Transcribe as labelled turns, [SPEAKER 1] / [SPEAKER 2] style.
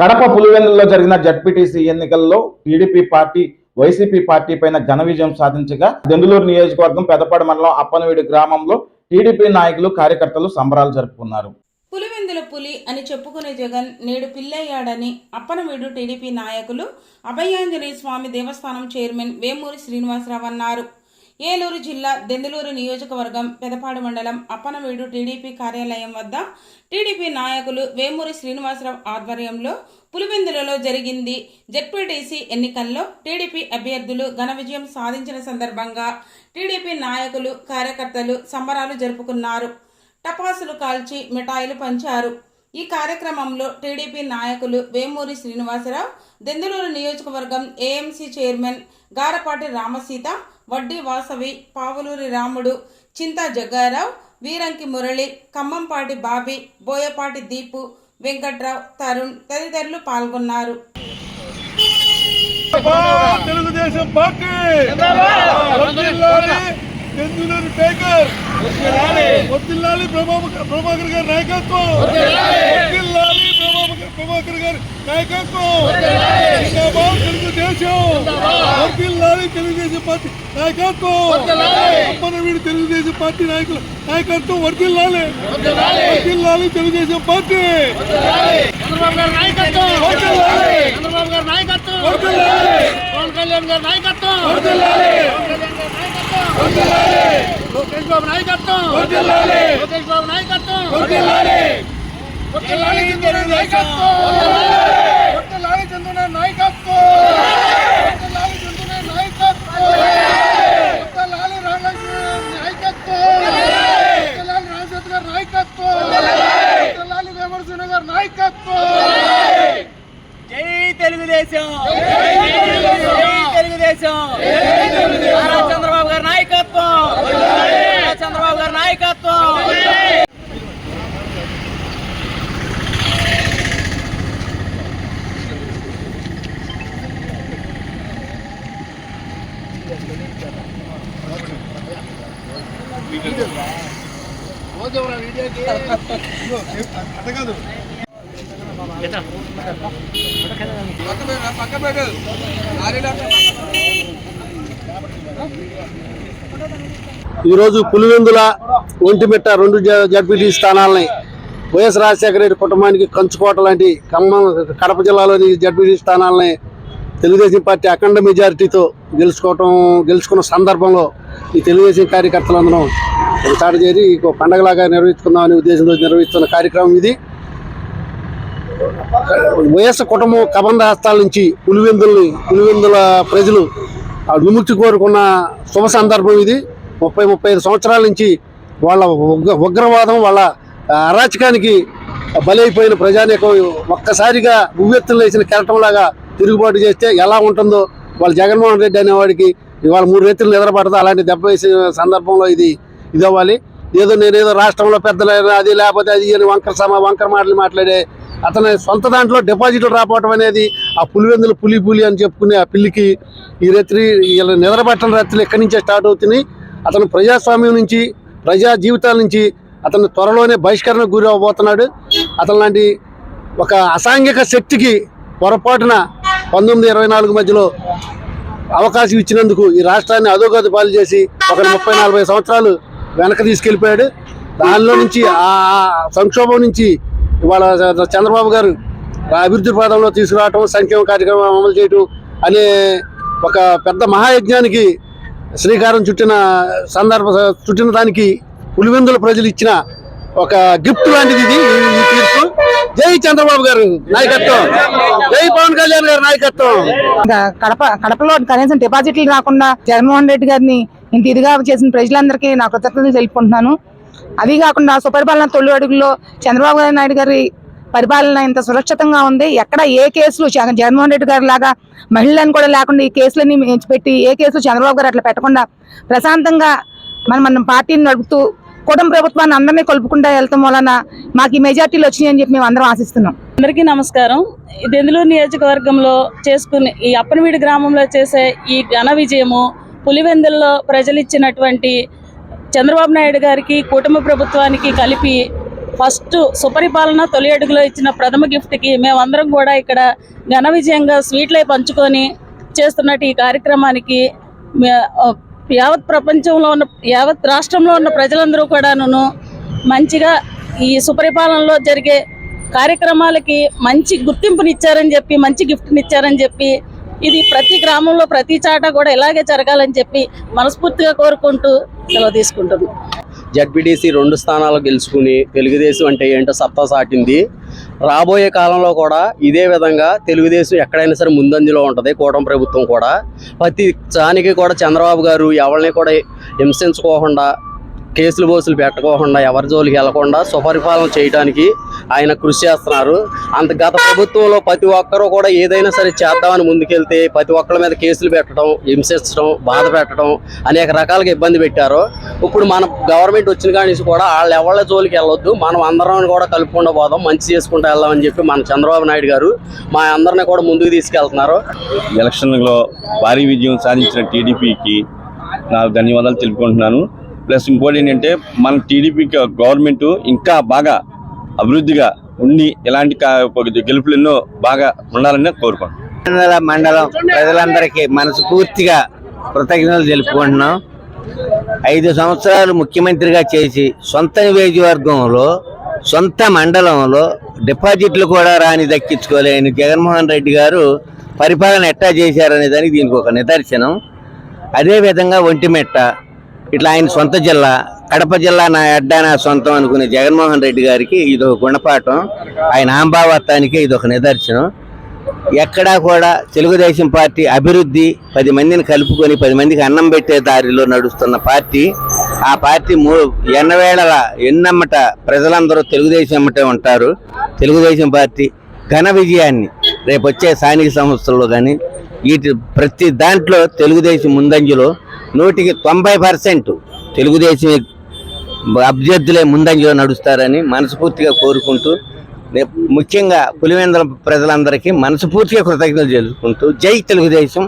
[SPEAKER 1] కడప పులివెందులలో జరిగిన జడ్పీటీసీ ఎన్నికల్లో TDP party YCP party పైన ఘన విజయం సాధించగా దెందులూరు నియోజకవర్గం పెదపాడు మండలం అప్పనవీడి గ్రామంలో టీడీపీ నాయకులు కార్యకర్తలు సంబరాలు జరుపుకున్నారు.
[SPEAKER 2] పులివెందుల పులి అని చెప్పుకునే జగన్ నేడు పిల్లయ్యాడని అప్పనవీడు టీడీపీ నాయకులు అభయాంజనేయ స్వామి దేవస్థానం చైర్మన్ వేమూరి శ్రీనివాసరావు అన్నారు. ఏలూరు జిల్లా దెందులూరు నియోజకవర్గం పెదపాడు మండలం అప్పనవీడు టీడీపీ కార్యాలయం వద్ద టీడీపీ నాయకులు వేమూరి శ్రీనివాసరావు ఆధ్వర్యంలో పులివెందులలో జరిగింది. జెడ్పీటీసీ ఎన్నికల్లో టీడీపీ అభ్యర్థులు ఘన విజయం సాధించిన సందర్భంగా టీడీపీ నాయకులు కార్యకర్తలు సంబరాలు జరుపుకున్నారు. టపాసులు కాల్చి మిఠాయిలు పంచారు. ఈ కార్యక్రమంలో టీడీపీ నాయకులు వేమూరి శ్రీనివాసరావు దెందులూరు నియోజకవర్గం ఏఎంసీ చైర్మన్ గారపాటి రామసీత వడ్డీ వాసవి పావులూరి రాముడు చింతా జగ్గారావు వీరంకి మురళి ఖమ్మంపాటి బాబీ బోయపాటి దీపు వెంకట్రావు తరుణ్ తదితరులు పాల్గొన్నారు.
[SPEAKER 3] తెలుగుదేశం పార్టీ! వర్ధిల్లాలి చంద్రుని టేకర్ వర్ధిల్లాలి ప్రభాకర్ ప్రభాకర్ గారి నాయకత్వం. వర్ధిల్లాలి ప్రభాకర్ ప్రభాకర్ గారి నాయకత్వం. జిందాబాద్ తెలుగుదేశం. వర్ధిల్లాలి తెలుగుదేశం పార్టీ నాయకత్వం. అప్పనవీడు తెలుగుదేశం పార్టీ నాయకుల నాయకత్వం వర్ధిల్లాలి. వర్ధిల్లాలి తెలుగుదేశం పార్టీ.
[SPEAKER 4] చంద్రబాబు గారి నాయకత్వం.
[SPEAKER 3] వర్ధిల్లాలి
[SPEAKER 4] చంద్రబాబు గారి నాయకత్వం.
[SPEAKER 3] వర్ధిల్లాలి
[SPEAKER 4] పవన్ కళ్యాణ్ గారి నాయకత్వం.
[SPEAKER 3] వర్ధిల్లాలి
[SPEAKER 4] లోకేష్ బాబు నాయకత్వం
[SPEAKER 3] వర్ధిల్లాలి
[SPEAKER 4] లోకేష్ బాబు నాయకత్వం
[SPEAKER 3] వర్ధిల్లాలి
[SPEAKER 4] వర్ధిల్లాలి చంద్రబాబు నాయకత్వం
[SPEAKER 3] వర్ధిల్లాలి చంద్రన నాయకత్వం వర్ధిల్లాలి చంద్రన నాయకత్వం వర్ధిల్లాలి రామలక్ష్మి నాయకత్వం వర్ధిల్లాలి రామచంద్ర గారి నాయకత్వం వర్ధిల్లాలి వేమరసింహ గారి నాయకత్వం
[SPEAKER 4] జై తెలుగుదేశం జై తెలుగుదేశం నారా చంద్రబాబు గారి నాయకత్వం నారా చంద్రబాబు గారి నాయకత్వం
[SPEAKER 3] పక్క పెట్టు
[SPEAKER 5] ఈరోజు పులివెందుల ఒంటిమిట్ట రెండు జ- జడ్పీటీ స్థానాలని వైఎస్ రాజశేఖర రెడ్డి కుటుంబానికి కంచుకోట లాంటి ఖమ్మం కడప జిల్లాలోని జడ్పీటీ స్థానాలని తెలుగుదేశం పార్టీ అఖండ మెజారిటీతో గెలుచుకోవటం గెలుచుకున్న సందర్భంలో ఈ తెలుగుదేశం కార్యకర్తలందరం ఒకసారి చేరి ఒక పండగలాగా నిర్వహించుకుందామనే ఉద్దేశంతో నిర్వహిస్తున్న కార్యక్రమం ఇది. వైఎస్ కుటుంబం కబంధ హస్తాల నుంచి పులివెందుల్ని పులివెందుల ప్రజలు విముక్తి కోరుకున్న శుభ సందర్భం ఇది. ముప్పై ముప్పై ఐదు సంవత్సరాల నుంచి వాళ్ళ ఉగ్ర ఉగ్రవాదం వాళ్ళ అరాచకానికి బలైపోయిన ప్రజానేకం ఒక్కసారిగా ఉవ్వెత్తులు వేసిన కెరటంలాగా తిరుగుబాటు చేస్తే ఎలా ఉంటుందో వాళ్ళ జగన్మోహన్ రెడ్డి అనేవాడికి ఇవాళ మూడు రైతులు నిద్రపడతా అలాంటి దెబ్బ వేసే సందర్భంలో ఇది ఇదవ్వాలి. ఏదో నేనేదో రాష్ట్రంలో పెద్దలు అది లేకపోతే అది అని వంకర సమా వంకర మాటలు మాట్లాడే అతని సొంత దాంట్లో డిపాజిట్లు రాపోవటం అనేది ఆ పులివెందులు పులి పులి అని చెప్పుకునే ఆ పిల్లికి ఈ రాత్రి ఇలా నిద్రపట్టని రాత్రులు ఎక్కడి నుంచే స్టార్ట్ అవుతున్నాయి అతను ప్రజాస్వామ్యం నుంచి ప్రజా జీవితాల నుంచి అతను త్వరలోనే బహిష్కరణకు గురి అవబోతున్నాడు అతను లాంటి ఒక అసాంఘిక శక్తికి పొరపాటున పంతొమ్మిది ఇరవై నాలుగు మధ్యలో అవకాశం ఇచ్చినందుకు ఈ రాష్ట్రాన్ని అధోగతి పాలు చేసి ఒక ముప్పై నలభై సంవత్సరాలు వెనక తీసుకెళ్ళిపోయాడు. దానిలో నుంచి ఆ సంక్షోభం నుంచి ఇవాళ చంద్రబాబు గారు అభివృద్ధి పదంలో తీసుకురావటం సంక్షేమ కార్యక్రమం అమలు చేయటం అనే ఒక పెద్ద మహాయజ్ఞానికి శ్రీకారం చుట్టిన సందర్భ చుట్టిన దానికి పులివెందుల ప్రజలు ఇచ్చిన ఒక గిఫ్ట్ లాంటిది ఇది ఈ తీర్పు. జై చంద్రబాబు గారు నాయకత్వం. జై పవన్ కళ్యాణ్ గారు నాయకత్వం.
[SPEAKER 6] కడప కడపలో కనీసం డిపాజిట్లు రాకుండా జగన్మోహన్ రెడ్డి గారిని ఇంత ఇదిగా చేసిన ప్రజలందరికీ నా కృతజ్ఞతలు తెలుపుకుంటున్నాను. అవి కాకుండా సుపరిపాలన తొలి అడుగుల్లో చంద్రబాబు నాయుడు గారి పరిపాలన ఇంత సురక్షితంగా ఉంది. ఎక్కడ ఏ కేసులు జగన్మోహన్ రెడ్డి గారి లాగా మహిళలను కూడా లేకుండా ఈ కేసులన్నీ పెట్టి ఏ కేసులు చంద్రబాబు గారు అట్లా పెట్టకుండా ప్రశాంతంగా మనం మన పార్టీని నడుపుతూ కూటమి ప్రభుత్వాన్ని అందరినీ కలుపుకుంటూ వెళ్తాం వలన మాకు ఈ మెజార్టీలు వచ్చినాయని చెప్పి మేము అందరం ఆశిస్తున్నాం.
[SPEAKER 7] అందరికీ నమస్కారం. ఈ దెందులూరు నియోజకవర్గంలో చేసుకునే ఈ అప్పనవీడి గ్రామంలో చేసే ఈ ఘన విజయము పులివెందుల్లో ప్రజలు ఇచ్చినటువంటి చంద్రబాబు నాయుడు గారికి కుటుంబ ప్రభుత్వానికి కలిపి ఫస్ట్ సుపరిపాలన తొలి అడుగులో ఇచ్చిన ప్రథమ గిఫ్ట్కి మేమందరం కూడా ఇక్కడ ఘన విజయంగా స్వీట్లై పంచుకొని చేస్తున్నట్టు ఈ కార్యక్రమానికి యావత్ ప్రపంచంలో ఉన్న యావత్ రాష్ట్రంలో ఉన్న ప్రజలందరూ కూడాను మంచిగా ఈ సుపరిపాలనలో జరిగే కార్యక్రమాలకి మంచి గుర్తింపునిచ్చారని చెప్పి మంచి గిఫ్ట్నిచ్చారని చెప్పి ఇది ప్రతి గ్రామంలో ప్రతి చాట కూడా ఇలాగే జరగాలని చెప్పి మనస్ఫూర్తిగా కోరుకుంటూ సెలవు తీసుకుంటున్నాం.
[SPEAKER 8] జడ్పీటీసీ రెండు స్థానాలు గెలుచుకుని తెలుగుదేశం అంటే ఏంటో సత్తా సాటింది. రాబోయే కాలంలో కూడా ఇదే విధంగా తెలుగుదేశం ఎక్కడైనా సరే ముందంజలో ఉంటుంది కూటమి ప్రభుత్వం కూడా. ప్రతి దానికి కూడా చంద్రబాబు గారు ఎవరిని కూడా హింసించుకోకుండా కేసులు బోసులు పెట్టుకోకుండా ఎవరి జోలికి వెళ్ళకుండా సుపరిపాలన చేయడానికి ఆయన కృషి చేస్తున్నారు. అంత గత ప్రభుత్వంలో ప్రతి ఒక్కరూ కూడా ఏదైనా సరే చేద్దామని ముందుకెళ్తే ప్రతి ఒక్కరి మీద కేసులు పెట్టడం హింసించడం బాధ పెట్టడం అనేక రకాలుగా ఇబ్బంది పెట్టారు. ఇప్పుడు మన గవర్నమెంట్ వచ్చిన కానీ కూడా వాళ్ళు ఎవరి జోలికి వెళ్ళొద్దు మనం అందరం కూడా కలుపుకుండా పోదాం మంచి చేసుకుంటూ వెళ్దామని చెప్పి మన చంద్రబాబు నాయుడు గారు మా అందరిని కూడా ముందుకు తీసుకెళ్తున్నారు.
[SPEAKER 9] ఎలక్షన్లో భారీ విజయం సాధించిన టీడీపీకి నా ధన్యవాదాలు తెలుపుకుంటున్నాను. ప్లస్ ఇంకోటి ఏంటంటే మన టీడీపీ గవర్నమెంట్ ఇంకా బాగా అభివృద్ధిగా ఉండి ఇలాంటి కా- గెలుపులు ఎన్నో బాగా ఉండాలని కోరుకుంటున్నాను
[SPEAKER 10] మండలం ప్రజలందరికీ మనస్ఫూర్తిగా కృతజ్ఞతలు తెలుపుకుంటున్నాం. ఐదు సంవత్సరాలు ముఖ్యమంత్రిగా చేసి సొంత నియోజకవర్గంలో సొంత మండలంలో డిపాజిట్లు కూడా రాని దక్కించుకోలేని జగన్మోహన్ రెడ్డి గారు పరిపాలన ఎట్టా చేశారనే దానికి దీనికి ఒక నిదర్శనం. అదేవిధంగా ఒంటిమెట్ట ఇట్లా ఆయన సొంత జిల్లా కడప జిల్లా నా అడ్డా నా సొంతం అనుకునే జగన్మోహన్ రెడ్డి గారికి ఇది ఒక గుణపాఠం. ఆయన అంబావత్వానికి ఇది ఒక నిదర్శనం. ఎక్కడా కూడా తెలుగుదేశం పార్టీ అభివృద్ధి పది మందిని కలుపుకొని పది మందికి అన్నం పెట్టే దారిలో నడుస్తున్న పార్టీ ఆ పార్టీ మూ ఎన్నవేళల ఎన్నమ్మట ప్రజలందరూ తెలుగుదేశం అమ్మటే ఉంటారు. తెలుగుదేశం పార్టీ ఘన విజయాన్ని రేపు వచ్చే స్థానిక సంస్థల్లో కానీ వీటి ప్రతి దాంట్లో తెలుగుదేశం ముందంజలో నూటికి తొంభై పర్సెంట్ తెలుగుదేశం అభ్యర్థులే ముందంజలో నడుస్తారని మనస్ఫూర్తిగా కోరుకుంటూ ముఖ్యంగా పులివెందుల ప్రజలందరికీ మనస్ఫూర్తిగా కృతజ్ఞతలు తెలుసుకుంటూ జై తెలుగుదేశం.